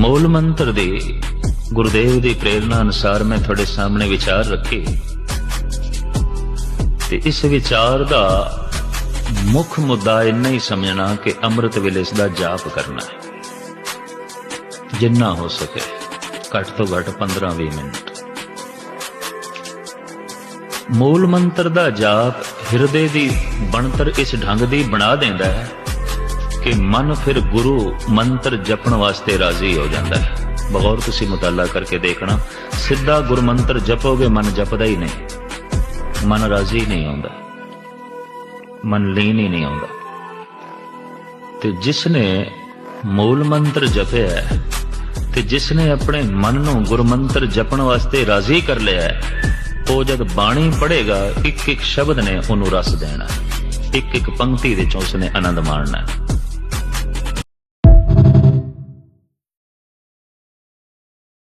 ਮੂਲ ਮੰਤਰ ਦੇ ਗੁਰਦੇਵ ਦੀ ਪ੍ਰੇਰਣਾ ਅਨੁਸਾਰ ਮੈਂ ਤੁਹਾਡੇ ਸਾਹਮਣੇ ਵਿਚਾਰ ਰੱਖੀ। ਤੇ ਇਸ ਵਿਚਾਰ ਦਾ ਮੁੱਖ ਮੁੱਦਾ ਇੰਨਾ ਹੀ ਸਮਝਣਾ ਕਿ ਅੰਮ੍ਰਿਤ ਵੇਲੇ ਇਸ ਦਾ ਜਾਪ ਕਰਨਾ ਹੈ। ਜਿੰਨਾ ਹੋ ਸਕੇ, ਘੱਟ ਤੋਂ ਘੱਟ 15-20 ਮਿੰਟ। ਮੂਲ ਮੰਤਰ ਦਾ ਜਾਪ ਹਿਰਦੇ ਦੀ ਬਣਤਰ ਇਸ ਢੰਗ ਦੀ ਬਣਾ ਦਿੰਦਾ ਹੈ ਕਿ ਮਨ ਫਿਰ ਗੁਰੂ ਮੰਤਰ ਜਪਣ ਵਾਸਤੇ ਰਾਜ਼ੀ ਹੋ ਜਾਂਦਾ ਹੈ। ਬਗੌਰ ਤੁਸੀਂ ਮੁਤਾਲਾ ਕਰਕੇ ਦੇਖਣਾ, ਸਿੱਧਾ ਗੁਰ ਮੰਤਰ ਜਪੋਗੇ, ਮਨ ਜਪਦਾ ਹੀ ਨਹੀਂ। ਮਨ ਰਾਜ਼ੀ ਨਹੀਂ ਹੁੰਦਾ ਮਨ ਲੀਨ ਹੀ ਨਹੀਂ ਆਉਂਦਾ। ਤੇ ਜਿਸ ਨੇ ਮੂਲ ਮੰਤਰ ਜਪਿਆ ਤੇ ਜਿਸ ਨੇ ਆਪਣੇ ਮਨ ਨੂੰ ਗੁਰਮੰਤਰ ਜਪਣ ਵਾਸਤੇ ਰਾਜ਼ੀ ਕਰ ਲਿਆ ਉਹ ਜਦ ਬਾਣੀ ਪੜ੍ਹੇਗਾ ਇੱਕ ਇੱਕ ਸ਼ਬਦ ਨੇ ਉਹਨੂੰ ਰਸ ਦੇਣਾ। ਇੱਕ ਇੱਕ ਪੰਕਤੀ ਦੇ ਚੋਂ ਉਸਨੇ ਆਨੰਦ ਮਾਣਨਾ